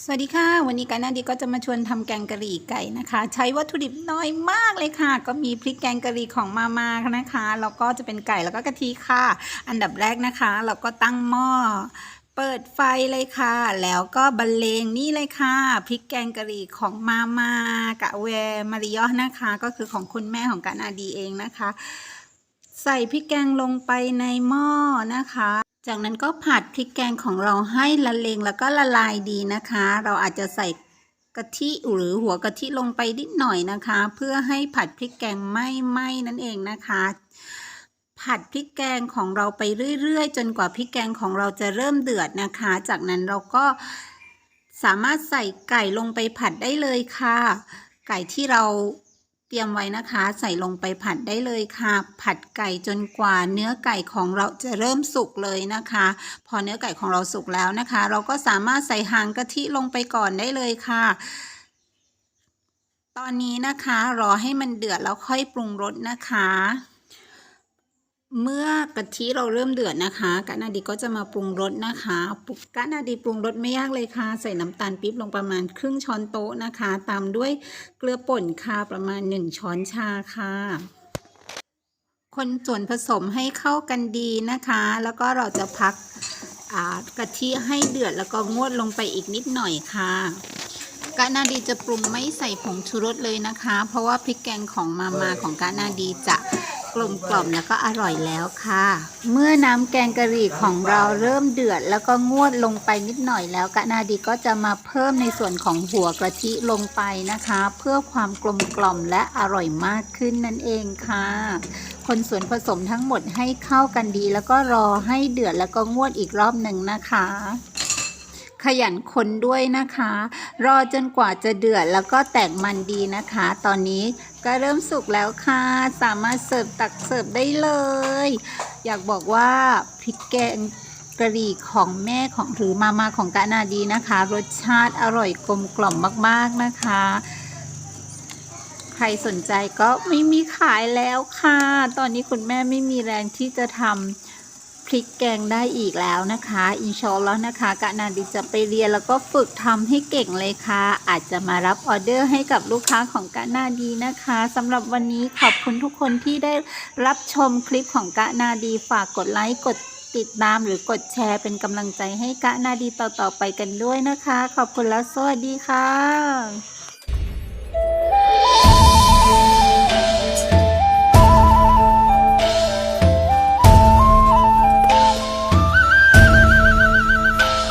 สวัสดีค่ะ วันนี้กันนาดีก็จะมาชวนทำแกงกะหรี่ไก่นะคะ ใช้วัตถุดิบน้อยมากเลยค่ะ ก็มีพริกแกงกะหรี่ของมามานะคะแล้วก็จะเป็นไก่แล้วก็กะทิค่ะ อันดับแรกนะคะ เราก็ตั้งหม้อเปิดไฟเลยค่ะ แล้วก็บรรเลงนี่เลยค่ะพริกแกงกะหรี่ของมามากะเวมาริยอนะคะ ก็คือของคุณแม่ของกันนาดีเองนะคะ ใส่พริกแกงลงไปในหม้อนะคะ จากนั้นก็ผัดพริกแกงของเราให้ละเลงแล้วก็ละลายดีนะคะ เราอาจจะใส่กะทิหรือหัวกะทิลงไปนิดหน่อยนะคะ เพื่อให้ผัดพริกแกงไม่ไหม้นั่นเองนะคะ ผัดพริกแกงของเราไปเรื่อยๆ จนกว่าพริกแกงของเราจะเริ่มเดือดนะคะ จากนั้นเราก็สามารถใส่ไก่ลงไปผัดได้เลยค่ะ ไก่ที่เรา เตรียมไว้นะคะ ใส่ลงไปผัดได้เลยค่ะ ผัดไก่จนกว่าเนื้อไก่ของเราจะเริ่มสุกเลยนะคะ พอเนื้อไก่ของเราสุกแล้วนะคะ เราก็สามารถใส่หางกะทิลงไปก่อนได้เลยค่ะตอนนี้นะคะ รอให้มันเดือดแล้วค่อยปรุงรสนะคะ เมื่อกะทิเราเริ่มเดือดนะคะกะนาดีก็จะมาปรุงรสนะคะปุกกะนาดีปรุงรสไม่ยากเลยค่ะ ใส่น้ำตาลปี๊บลงประมาณครึ่งช้อนโต๊ะนะคะ ตามด้วยเกลือป่นค่ะประมาณ 1 ช้อนชาค่ะ คนส่วนผสมให้เข้ากันดีนะคะ แล้วก็เราจะพักกะทิให้เดือดแล้วก็งวดลงไปอีกนิดหน่อยค่ะกะนาดีจะปรุงไม่ใส่ผงชูรสเลยนะคะ เพราะว่าพริกแกงของมามาของกะนาดีจะ กลมกล่อมแล้วก็อร่อยแล้วค่ะ เมื่อน้ำแกงกะหรี่ของเราเริ่มเดือด แล้วก็งวดลงไปนิดหน่อยแล้วกะนาดีก็จะมาเพิ่มในส่วนของหัวกะทิลงไปนะคะ เพื่อความกลมกล่อมและอร่อยมากขึ้นนั่นเองค่ะ คนส่วนผสมทั้งหมดให้เข้ากันดี แล้วก็รอให้เดือดแล้วก็งวดอีกรอบหนึ่งนะคะขยันคนด้วยนะคะ รอจนกว่าจะเดือดแล้วก็แตกมันดีนะคะ ตอนนี้ ก็เริ่มสุกแล้วค่ะ สามารถเสิร์ฟตักเสิร์ฟได้เลย อยากบอกว่าพริกแกงกะหรี่ของแม่ของหรือมามาของกานาดีนะคะ รสชาติอร่อยกลมกล่อมมากๆนะคะ ใครสนใจก็ไม่มีขายแล้วค่ะ ตอนนี้คุณแม่ไม่มีแรงที่จะทำ พริกแกงได้อีกแล้วนะคะ อินชอลแล้วนะคะกะนาดิจะไปเรียนแล้วก็ฝึกทำให้เก่งเลยค่ะ อาจจะมารับออเดอร์ให้กับลูกค้าของกะนาดีนะคะสำหรับวันนี้ขอบคุณทุกคนที่ได้รับชมคลิปของกะนาดีฝากกดไลค์กดติดตามหรือกดแชร์เป็นกำลังใจให้กะนาดีต่อๆไปกันด้วยนะคะ ขอบคุณและสวัสดีค่ะ